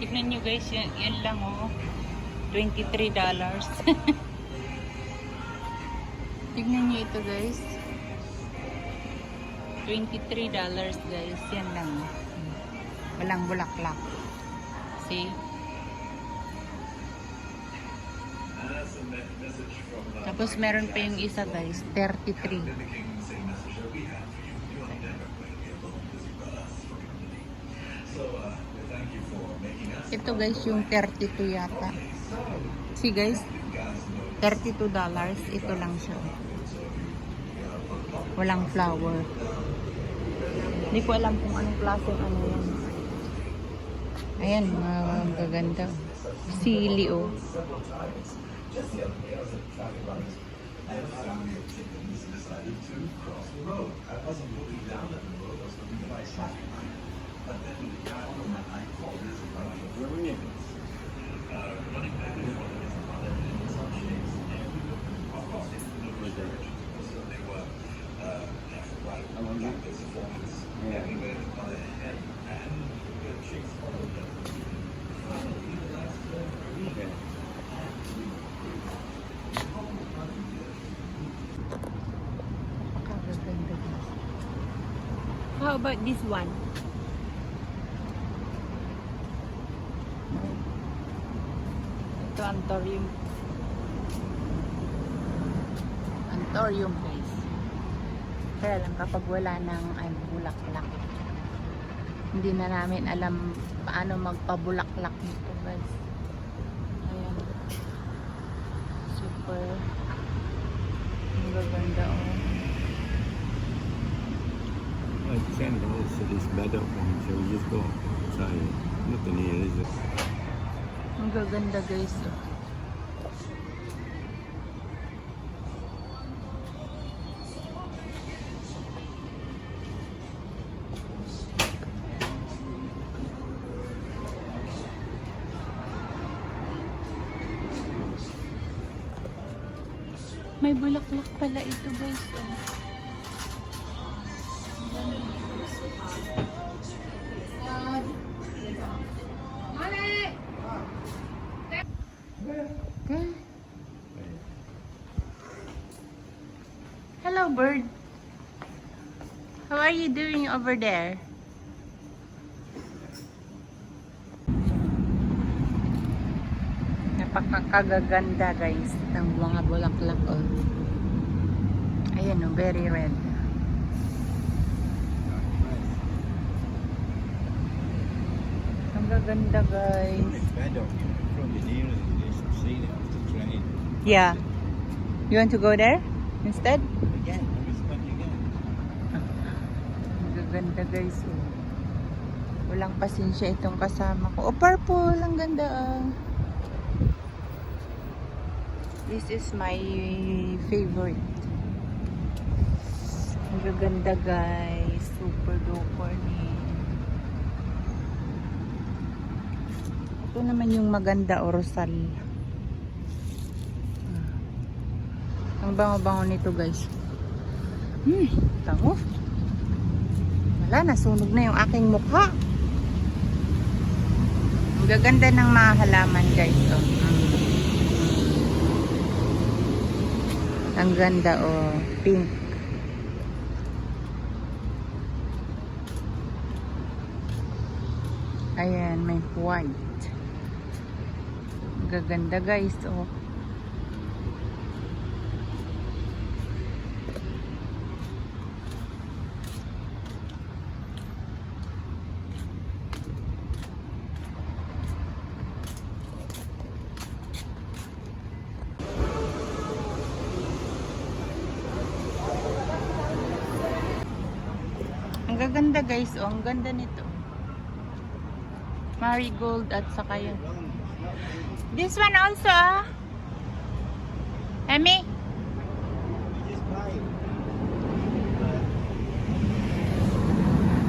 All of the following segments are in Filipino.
Tignan nyo guys, yan, yan lang oh. $23. Tignan nyo ito guys. $23 guys. Yan lang. Walang bulaklak. See? Tapos meron pa yung isa guys, 33. Ito guys, yung 32 yata. See guys, 32 dollars. Ito lang siya. Walang flower. Hindi ko alam kung anong klase ano yan. Ayan, mga gaganda. Sili oh. How about this one? Antorium. Antorium guys. Kaya lang kapag wala ng ay, bulaklak. Hindi na namin alam paano magpabulaklak nito guys. Ayan. Super. Ang gaganda oh. Like ten dollars to this better one, so we just go it. Nothing here, is it? Ang gaganda guys. Oh. May bulaklak pala ito guys. Oh. Hello, bird. How are you doing over there? Napakagaganda guys ng mga bulaklak. Oh. Ayan oh, very red. Ang gaganda guys. Yeah. You want to go there instead? Again, gaganda guys. Oh. Walang pasensya itong kasama ko. Oh, purple. Ang ganda ah. This is my favorite. Ang gaganda guys. Super duper ni. Ito naman yung maganda o rosal. Ah. Ang bango-bango nito guys. Hmm, tango. Wala, nasunog na yung aking mukha. Ang gaganda ng mga halaman guys. Oh. Ang ganda oh, pink. Ayan, may white. Gaganda guys oh. Ang gaganda guys, oh, ang ganda nito. Marigold at saka yun. This one also. Emmy?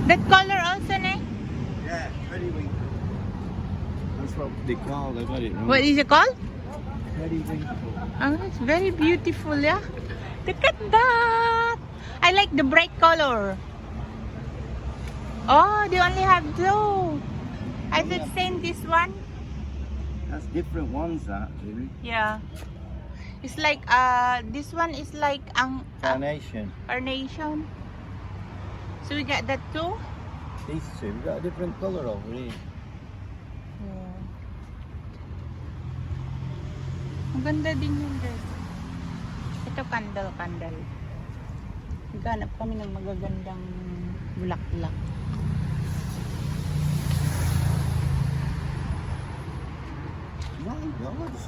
That color also, ne? Yeah, periwinkle. That's what they call. It. What is it called? Periwinkle. Oh, it's very beautiful, yeah. Look at that. I like the bright color. Oh, they only have two. I I should send this one. That's different ones, that, really. Yeah. It's like uh this one is like ang uh, Carnation. carnation. So we got that too. These two, we've got a different colour over here. Yeah. Ang ganda din yung dress. Ito candle, candle. Naghanap kami ng magagandang bulaklak. Nine dollars.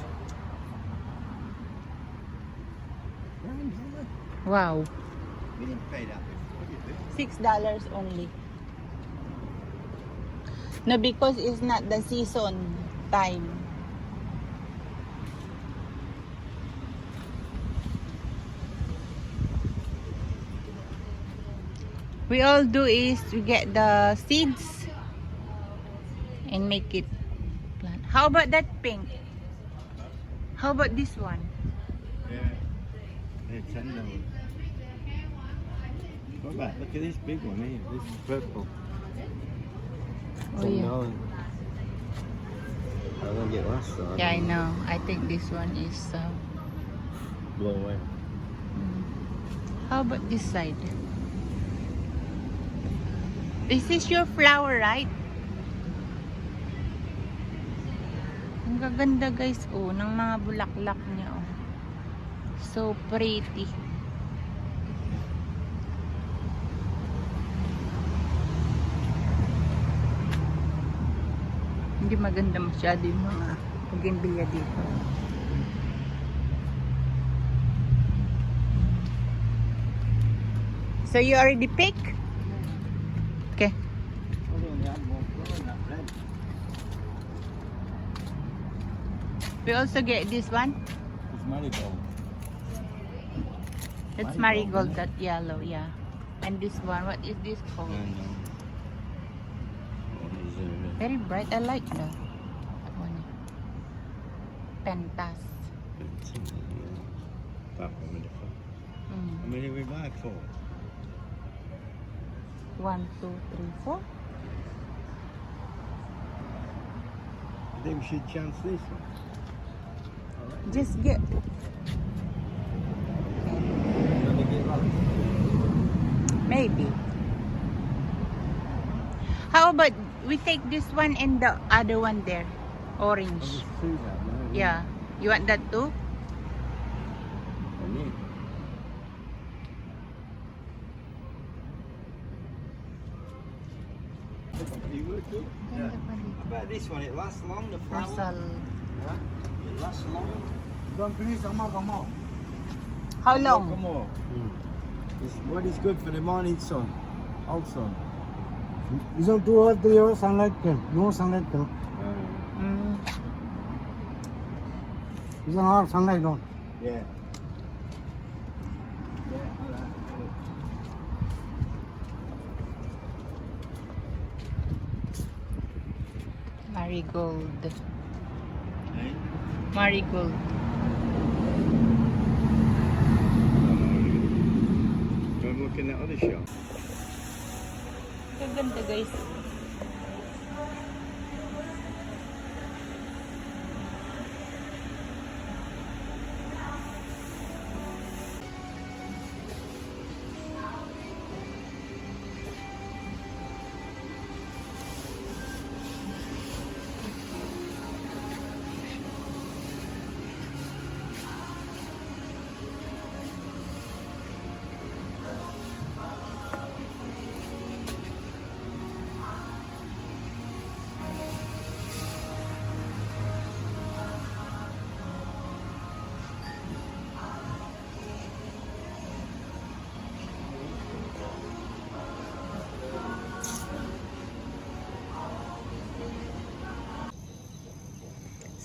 Nine dollars. Wow. We didn't pay that. Six dollars only. No, because it's not the season time. We all do is we get the seeds and make it. How about that pink? How about this one? Yeah. Yeah, ten dollars. What about, look at this big one here. This is purple. Oh, Ten yeah. dollars. I don't get last though. Yeah, I know. I think this one is. Uh, Blow away. Mm. How about this side? This is your flower, right? Ang gaganda guys, oh, ng mga bulaklak niya, oh. So pretty. Hindi maganda masyado yung mga bougainvillea dito. So you already pick? We also get this one. It's marigold. That's Marigold, marigold, that yellow, yeah. And this one, what is this called? And, what is it? Very bright. I like that. that one. Pentas. That one with the front. How Mm. many we buy for? One, two, three, four. I think we should chance this one. Just get. Gonna get that. Maybe. How about we take this one and the other one there? Orange. just see that now. Yeah. You want that too? I need. You would too? Yeah. I this one, it lasts long, the flower. Huh? It lasts long. Don't finish, come on, come on. How long? Come on. It's, what is good for the morning sun? Old sun. This one two or three hours sunlight can. No sunlight can. Mm. This one all sunlight no. yeah. Marigold. Marigold. Looking at other shop. Gaganda guys.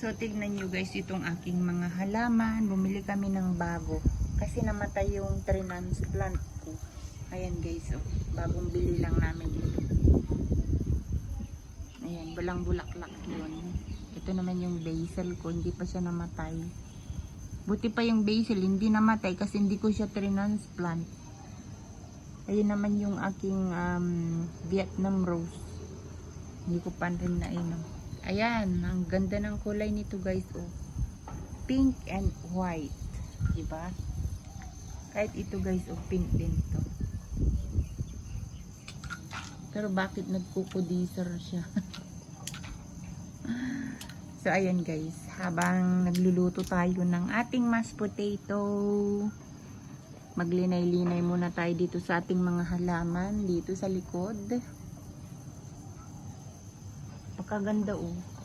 So, tignan nyo guys itong aking mga halaman. Bumili kami ng bago. Kasi namatay yung trinans plant ko. Ayan guys, oh. Bagong bili lang namin ito. Ayan, walang bulaklak yun. Ito naman yung basil ko. Hindi pa siya namatay. Buti pa yung basil, hindi namatay kasi hindi ko siya trinans plant. Ayun naman yung aking um, Vietnam rose. Hindi ko pa rin nainom. Ayan, ang ganda ng kulay nito guys, oh. Pink and white. Diba? Kahit ito guys, oh, pink din to. Pero bakit nagkukudiser siya? so, ayan guys. Habang nagluluto tayo ng ating mashed potato, maglinay-linay muna tayo dito sa ating mga halaman, dito sa likod. Pagkaganda oh.